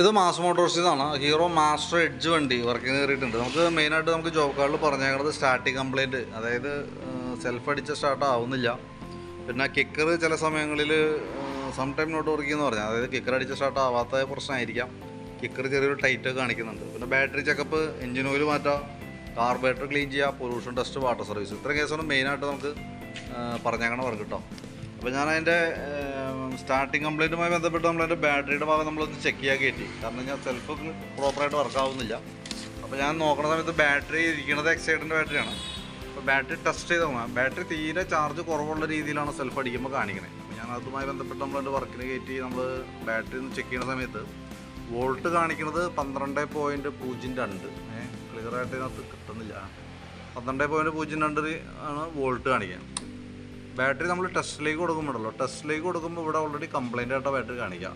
ഇത് മാസ് മോട്ടോഴ്സിന്നാണ് Hero Maestro Edge വണ്ടി വർക്കിംഗ് കയറിയിട്ടുണ്ട്. നമുക്ക് മെയിനായിട്ട് നമുക്ക് ജോബ് കാർഡിൽ പറഞ്ഞേക്കുന്നത് സ്റ്റാർട്ടിങ് കംപ്ലയിന്റ് അതായത് സെൽഫ് അടിച്ച സ്റ്റാർട്ട് ആവുന്നില്ല. പിന്നെ കിക്കർ ചില സമയങ്ങളിൽ സം ടൈം നോട്ട് വർക്കിംഗ് എന്ന് പറഞ്ഞാൽ അതായത് കിക്കർ അടിച്ച സ്റ്റാർട്ട് ആവാത്ത പ്രശ്നമായിരിക്കാം. കിക്കർ ചെറിയൊരു ടൈറ്റ് കാണിക്കുന്നുണ്ട്. പിന്നെ ബാറ്ററി ചെക്കപ്പ് എഞ്ചിൻ ഓയിൽ മാറ്റാം. കാർബറേറ്റർ ക്ലീൻ ചെയ്യുക പൊല്യൂഷൻ ടെസ്റ്റ് വാട്ടർ സർവീസ് ഇത്രയും കേസാണ് മെയിനായിട്ട് നമുക്ക് പറഞ്ഞേക്കണ വർക്ക് കേട്ടോ അപ്പോൾ ഞാൻ അതിന്റെ സ്റ്റാർട്ടിങ് കംപ്ലൈന്റുമായി ബന്ധപ്പെട്ട് നമ്മൾ അതിന്റെ ബാറ്ററിയുടെ ഭാഗം നമ്മളൊന്ന് ചെക്ക് ചെയ്യാൻ കയറ്റി കാരണം ഞാൻ സെൽഫ് പ്രോപ്പറായിട്ട് വർക്ക് ആവുന്നില്ല. അപ്പോൾ ഞാൻ നോക്കുന്ന സമയത്ത് ബാറ്ററി ഇരിക്കുന്നത് എക്സൈഡിന്റെ ബാറ്ററിയാണ് അപ്പോൾ ബാറ്ററി ടെസ്റ്റ് ചെയ്ത് നോക്കാം ബാറ്ററി തീരെ ചാർജ് കുറവുള്ള രീതിയിലാണ് സെൽഫ് അടിക്കുമ്പോൾ കാണിക്കുന്നത് അപ്പോൾ ഞാൻ അതുമായി ബന്ധപ്പെട്ട് നമ്മൾ അതിന്റെ വർക്കിന് കയറ്റി നമ്മൾ ബാറ്ററി ഒന്ന് ചെക്ക് ചെയ്യുന്ന സമയത്ത് വോൾട്ട് കാണിക്കുന്നത് പന്ത്രണ്ട് പോയിന്റ് പൂജ്യം രണ്ട്. ക്ലിയർ ആയിട്ട് ഇതിനകത്ത് കിട്ടുന്നില്ല. പന്ത്രണ്ട് പോയിന്റ് പൂജ്യം രണ്ട് ആണ് വോൾട്ട് കാണിക്കുക ബാറ്ററി നമ്മൾ ടെസ്റ്റിലേക്ക് കൊടുക്കുമ്പോഴല്ലോ. ടെസ്റ്റിലേക്ക് കൊടുക്കുമ്പോൾ ഇവിടെ ഓൾറെഡി കംപ്ലൈന്റ് ആയിട്ടാണ് ബാറ്ററി കാണിക്കുക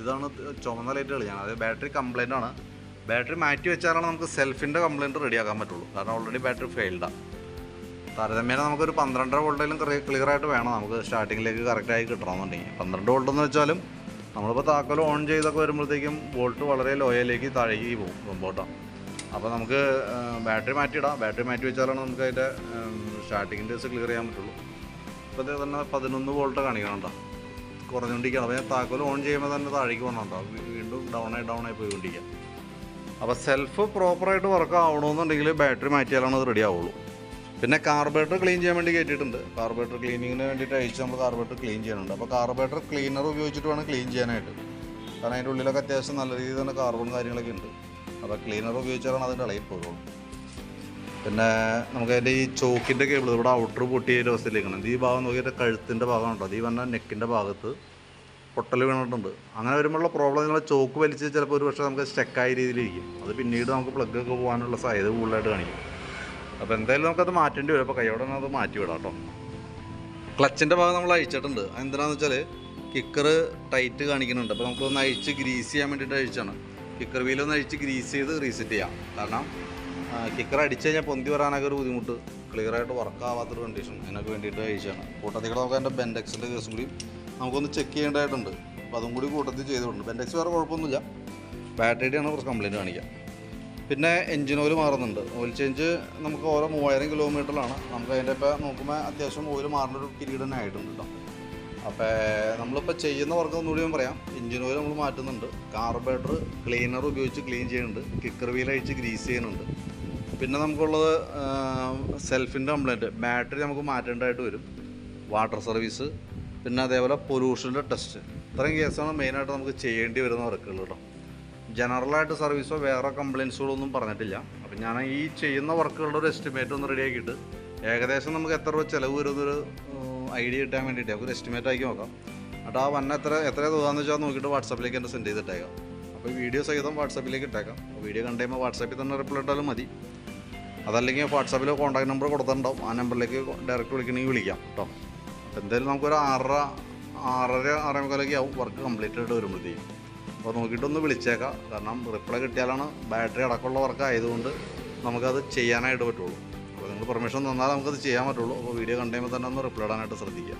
ഇതാണ് ചുമന്ന ലൈറ്റ് കളിയാണ് അതായത് ബാറ്ററി കംപ്ലൈന്റ് ആണ്. ബാറ്ററി മാറ്റി വെച്ചാലാണ് നമുക്ക് സെൽഫിന്റെ കംപ്ലൈന്റ് റെഡിയാക്കാൻ പറ്റുള്ളൂ. കാരണം ഓൾറെഡി ബാറ്ററി ഫെയിൽഡാണ് താരതമ്യേന നമുക്കൊരു പന്ത്രണ്ടര വോൾട്ടിലും ക്ലിയർ ആയിട്ട് വേണം. നമുക്ക് സ്റ്റാർട്ടിങ്ങിലേക്ക് കറക്റ്റായി കിട്ടണമെന്നുണ്ടെങ്കിൽ. പന്ത്രണ്ട് വോൾട്ട് എന്ന് വെച്ചാലും നമ്മളിപ്പോൾ താക്കോൽ ഓൺ ചെയ്തൊക്കെ വരുമ്പോഴത്തേക്കും വോൾട്ട് വളരെ ലോയിലേക്ക് താഴേക്ക് പോകും മുമ്പോട്ടാണ് അപ്പോൾ നമുക്ക് ബാറ്ററി മാറ്റിയിടാം. ബാറ്ററി മാറ്റി വെച്ചാലാണ് നമുക്ക് അതിന്റെ സ്റ്റാർട്ടിങ്ങിന്റെ ക്ലിയർ ചെയ്യാൻ പറ്റുള്ളൂ. ഇപ്പോൾ തന്നെ പതിനൊന്ന് വോൾട്ട് കാണിക്കണുണ്ടോ? കുറഞ്ഞുകൊണ്ടിരിക്കുകയാണ്. അപ്പോൾ ഞാൻ താക്കോൽ ഓൺ ചെയ്യുമ്പോൾ തന്നെ താഴേക്ക് വന്നിട്ടുണ്ടോ വീണ്ടും ഡൗൺ ആയി ഡൗൺ ആയി പോയിക്കൊണ്ടിരിക്കുക. അപ്പോൾ സെൽഫ് പ്രോപ്പറായിട്ട് വർക്ക് ആവണമെന്നുണ്ടെങ്കിൽ ബാറ്ററി മാറ്റിയാലാണ് അത് റെഡി ആവുള്ളൂ. പിന്നെ കാർബേറ്റർ ക്ലീൻ ചെയ്യാൻ വേണ്ടി കയറ്റിയിട്ടുണ്ട് കാർബേറ്റർ ക്ലീനിങ്ങിന് വേണ്ടിയിട്ട് അയച്ച് നമ്മൾ കാർബേറ്റർ ക്ലീൻ ചെയ്യാനുണ്ട് അപ്പോൾ കാർബേറ്റർ ക്ലീനർ ഉപയോഗിച്ചിട്ട് വേണം ക്ലീൻ ചെയ്യാനായിട്ട്. കാരണം അതിന്റെ ഉള്ളിലൊക്കെ അത്യാവശ്യം നല്ല രീതിയിൽ തന്നെ കാർബൺ കാര്യങ്ങളൊക്കെ ഉണ്ട്. അപ്പോൾ ക്ലീനർ ഉപയോഗിച്ചാലാണ് അതിന്റെ ഇളയിൽ പോകുള്ളൂ പിന്നെ നമുക്ക് അതിന്റെ ഈ ചോക്കിന്റെ കേബിൾ ഇവിടെ ഔട്ടർ പൊട്ടിയ ഒരു അവസ്ഥയിലേക്കാണ്. ഈ ഭാഗം നോക്കിയിട്ട് കഴുത്തിന്റെ ഭാഗമാണ് കേട്ടോ. അത് ഈ പറഞ്ഞ നെക്കിന്റെ ഭാഗത്ത് പൊട്ടൽ വീണിട്ടുണ്ട്. അങ്ങനെ വരുമ്പോഴുള്ള പ്രോബ്ലം നിങ്ങൾ ചോക്ക് വലിച്ച് ചിലപ്പോൾ ഒരു പക്ഷേ നമുക്ക് സ്റ്റെക്കായ രീതിയിലിരിക്കും. അത് പിന്നീട് നമുക്ക് പ്ലഗ് ഒക്കെ പോകാനുള്ള സാധ്യത കൂടുതലായിട്ട് കാണിക്കും. അപ്പോൾ എന്തായാലും നമുക്കത് മാറ്റേണ്ടി വരും. അപ്പോൾ കൈയോടെ അത് മാറ്റി വിടാം കേട്ടോ. ക്ലച്ചിന്റെ ഭാഗം നമ്മൾ അഴിച്ചിട്ടുണ്ട്. എന്തിനാന്ന് വെച്ചാൽ കിക്കർ ടൈറ്റ് കാണിക്കുന്നുണ്ട്. അപ്പോൾ നമുക്കൊന്ന് അഴിച്ച് ഗ്രീസ് ചെയ്യാൻ വേണ്ടിയിട്ട് അഴിച്ചാണ്. കിക്കർ വീലൊന്ന് അഴിച്ച് ഗ്രീസ് ചെയ്ത് റീസെറ്റ് ചെയ്യാം. കാരണം കിക്കർ അടിച്ചു കഴിഞ്ഞാൽ പൊന്തി വരാനൊക്കെ ഒരു ബുദ്ധിമുട്ട്. ക്ലിയർ ആയിട്ട് വർക്ക് ആവാത്തൊരു കണ്ടീഷൻ അതിനൊക്കെ വേണ്ടിയിട്ട് അയച്ചാണ് കൂട്ടത്തിൽ കൂടെ നമുക്ക് അതിന്റെ ബെൻഡെക്സിന്റെ കേസും കൂടി നമുക്കൊന്ന് ചെക്ക് ചെയ്യേണ്ടതായിട്ടുണ്ട്. അപ്പോൾ അതും കൂടി കൂട്ടത്തിൽ ചെയ്തിട്ടുണ്ട് ബെൻഡെക്സ് വേറെ കുഴപ്പമൊന്നുമില്ല. ബാറ്ററിയുടെയാണ് കുറച്ച് കംപ്ലയിന്റ് കാണിക്കുക പിന്നെ എഞ്ചിൻ ഓയിൽ മാറുന്നുണ്ട്. ഓയിൽ ചേഞ്ച് നമുക്ക് ഓരോ മൂവായിരം കിലോമീറ്ററിലാണ് നമുക്ക് അതിന്റെ ഇപ്പോൾ നോക്കുമ്പോൾ അത്യാവശ്യം ഓയിൽ മാറുന്ന ഒരു പീരീഡ് തന്നെ ആയിട്ടുണ്ട് കേട്ടോ അപ്പോൾ നമ്മളിപ്പോൾ ചെയ്യുന്ന വർക്ക് ഒന്നുകൂടി ഞാൻ പറയാം. എഞ്ചിൻ ഓയിൽ നമ്മൾ മാറ്റുന്നുണ്ട്. കാർബേറ്റർ ക്ലീനർ ഉപയോഗിച്ച് ക്ലീൻ ചെയ്യുന്നുണ്ട്. കിക്കർ വീൽ അഴിച്ച് ഗ്രീസ് ചെയ്യുന്നുണ്ട്. പിന്നെ നമുക്കുള്ളത് സെൽഫിന്റെ കംപ്ലൈന്റ് ബാറ്ററി നമുക്ക് മാറ്റേണ്ടതായിട്ട് വരും. വാട്ടർ സർവീസ് പിന്നെ അതേപോലെ പൊല്യൂഷന്റെ ടെസ്റ്റ് ഇത്രയും കേസാണ് മെയിനായിട്ട് നമുക്ക് ചെയ്യേണ്ടി വരുന്ന വർക്കുകൾ കേട്ടോ ജനറലായിട്ട് സർവീസോ വേറെ കംപ്ലയിൻസുകളൊന്നും പറഞ്ഞിട്ടില്ല. അപ്പം ഞാൻ ഈ ചെയ്യുന്ന വർക്കുകളുടെ ഒരു എസ്റ്റിമേറ്റ് ഒന്ന് റെഡി ആക്കിയിട്ട് ഏകദേശം നമുക്ക് എത്ര രൂപ ചിലവ് വരുന്നൊരു ഐഡിയ കിട്ടാൻ വേണ്ടിയിട്ട് ഒരു എസ്റ്റിമേറ്റ് ആക്കി നോക്കാം. എന്നിട്ട് ആ വന്ന എത്ര എത്ര തുകയെന്ന് വെച്ചാൽ നോക്കിയിട്ട് വാട്സാപ്പിലേക്ക് എന്നെ സെൻഡ് ചെയ്തിട്ടേക്കാം. അപ്പോൾ വീഡിയോ സഹിതം വാട്സാപ്പിലേക്ക് ഇട്ടേക്കാം. വീഡിയോ കണ്ടു കഴിയുമ്പോൾ വാട്സാപ്പിൽ തന്നെ റിപ്ലൈ ഇട്ടാലും മതി. അതല്ലെങ്കിൽ വാട്സാപ്പിൽ കോൺടാക്ട് നമ്പർ കൊടുത്തിട്ടുണ്ടാവും. ആ നമ്പറിലേക്ക് ഡയറക്റ്റ് വിളിക്കണമെങ്കിൽ വിളിക്കാം കേട്ടോ എന്തായാലും നമുക്കൊരു ആറര ആറര ആറേമുക്കാലേക്ക് ആവും വർക്ക് കംപ്ലീറ്റ് ആയിട്ട് വരുമ്പോഴത്തേക്കും. അപ്പോൾ നോക്കിയിട്ടൊന്ന് വിളിച്ചേക്കാം. കാരണം റിപ്ലൈ കിട്ടിയാലാണ് ബാറ്ററി അടക്കമുള്ള വർക്ക് ആയതുകൊണ്ട് നമുക്കത് ചെയ്യാനായിട്ട് പറ്റുള്ളൂ. അപ്പോൾ നിങ്ങൾ പെർമിഷൻ തന്നാൽ നമുക്കത് ചെയ്യാൻ പറ്റുള്ളൂ. അപ്പോൾ വീഡിയോ കണ്ടുകഴിയുമ്പോൾ തന്നെ ഒന്ന് റിപ്ലൈ ഇടാനായിട്ട് ശ്രദ്ധിക്കുക.